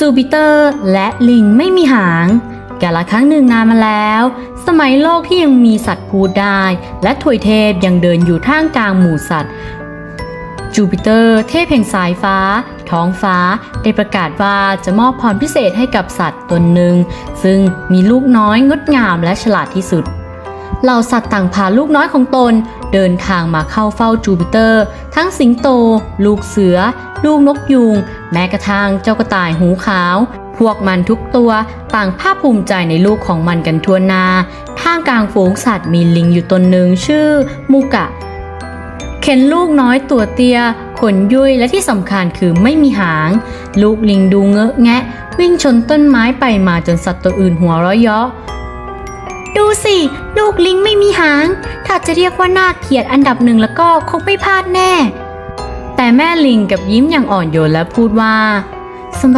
จูปิเตอร์และลิงไม่มีหาง กาละครั้งหนึ่งนานมาแล้ว สมัยโลกที่ยังมีสัตว์พูดได้ และถวยเทพยังเดินอยู่ท่ามกลางหมู่สัตว์ จูปิเตอร์เทพแห่งสายฟ้า ท้องฟ้าได้ประกาศว่าจะมอบพรพิเศษให้กับสัตว์ตนหนึ่ง ซึ่งมีลูกน้อยงดงามและฉลาดที่สุด เหล่าสัตว์ต่างพาลูกน้อยของตน เดินทางมาเข้าเฝ้าจูปิเตอร์ ทั้งสิงโต ลูกเสือ ลูกนกยูง แม้กระทั่งเจ้ากระต่ายหูขาว พวกมันทุกตัวต่างภาคภูมิใจในลูกของมันกันทั่วหน้าท่ามกลางฝูงสัตว์มีลิงอยู่ตนหนึ่งชื่อมูกะ เข็นลูกน้อยตัวเตี้ยขนยุยและที่สำคัญคือไม่มีหาง ลูกลิงดูเงอะแงะ วิ่งชนต้นไม้ไปมาจนสัตว์ตัวอื่นหัวเราะเยาะ ดูสิ ลูกลิงไม่มีหาง ถ้าจะเรียกว่าน่าเกลียดอันดับหนึ่งแล้วก็คงไม่พลาดแน่ แต่แม่ลิงกับยิ้มอย่างอ่อนโยนและพูดว่าสำหรับ